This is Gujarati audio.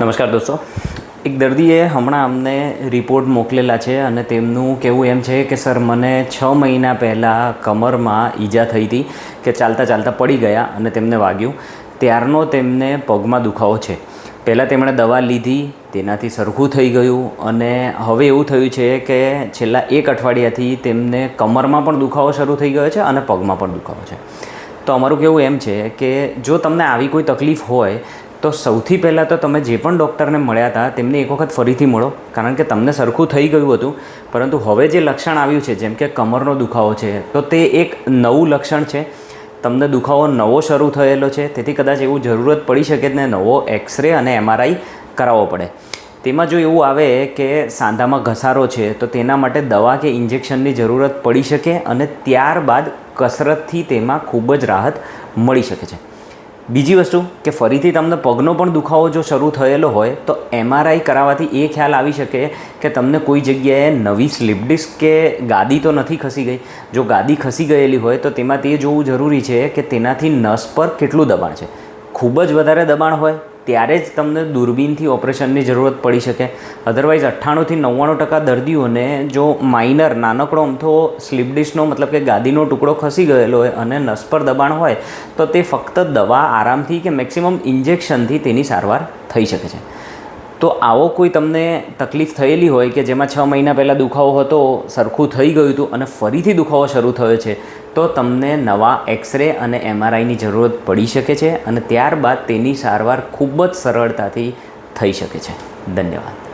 નમસ્કાર દોસ્તો. એક દર્દીએ હમણાં અમને રિપોર્ટ મોકલેલા છે અને તેમનું કહેવું એમ છે કે, સર, મને છ મહિના પહેલાં કમરમાં ઈજા થઈ હતી કે ચાલતા ચાલતા પડી ગયા અને તેમને વાગ્યું. ત્યારનો તેમને પગમાં દુખાવો છે. પહેલાં તેમણે દવા લીધી, તેનાથી સરખું થઈ ગયું અને હવે એવું થયું છે કે છેલ્લા એક અઠવાડિયાથી તેમને કમરમાં પણ દુખાવો શરૂ થઈ ગયો છે અને પગમાં પણ દુખાવો છે. તો અમારું કહેવું એમ છે કે, જો તમને આવી કોઈ તકલીફ હોય તો સૌથી પહેલાં તો તમે જે પણ ડૉક્ટરને મળ્યા હતા, તેમને એક વખત ફરીથી મળો, કારણ કે તમને સરખું થઈ ગયું હતું. પરંતુ હવે જે લક્ષણ આવ્યું છે, જેમ કે કમરનો દુખાવો છે, તો તે એક નવું લક્ષણ છે. તમને દુખાવો નવો શરૂ થયેલો છે, તેથી કદાચ એવું જરૂરત પડી શકે ને નવો એક્સરે અને એમઆરઆઈ કરાવવો પડે. તેમાં જો એવું આવે કે સાંધામાં ઘસારો છે, તો તેના માટે દવા કે ઇન્જેક્શનની જરૂરત પડી શકે અને ત્યારબાદ કસરતથી તેમાં ખૂબ જ રાહત મળી શકે છે. બીજી વસ્તુ કે ફરીથી તમને પગનો પણ દુખાવો જો શરૂ થયેલો હોય, તો એમઆરઆઈ કરાવવાથી એ ખ્યાલ આવી શકે કે તમને કોઈ જગ્યાએ નવી સ્લીપ ડિસ્ક કે ગાદી તો નથી ખસી ગઈ. જો ગાદી ખસી ગયેલી હોય, તો તેમાં તે જોવું જરૂરી છે કે તેનાથી નસ પર કેટલું દબાણ છે. ખૂબ જ વધારે દબાણ હોય ત્યારે જ તમને દૂરબીનથી ઓપરેશનની જરૂરત પડી શકે. અધરવાઇઝ અઠ્ઠાણુંથી નવ્વાણું ટકા દર્દીઓને જો માઇનર નાનકડો અમથો સ્લીપ ડિશનો મતલબ કે ગાદીનો ટુકડો ખસી ગયેલો હોય અને નસ પર દબાણ હોય, તો તે ફક્ત દવા આરામથી કે મેક્સિમમ ઇન્જેક્શનથી તેની સારવાર થઈ શકે છે. તો આવો કોઈ તમને તકલીફ થયેલી હોય કે જેમાં છ મહિના પહેલાં દુખાવો હતો, સરખું થઈ ગયું હતું અને ફરીથી દુખાવો શરૂ થયો છે, તો તમને નવા એક્સરે અને એમઆરઆઈની જરૂરત પડી શકે છે અને ત્યારબાદ તેની સારવાર ખૂબ જ સરળતાથી થઈ શકે છે. ધન્યવાદ.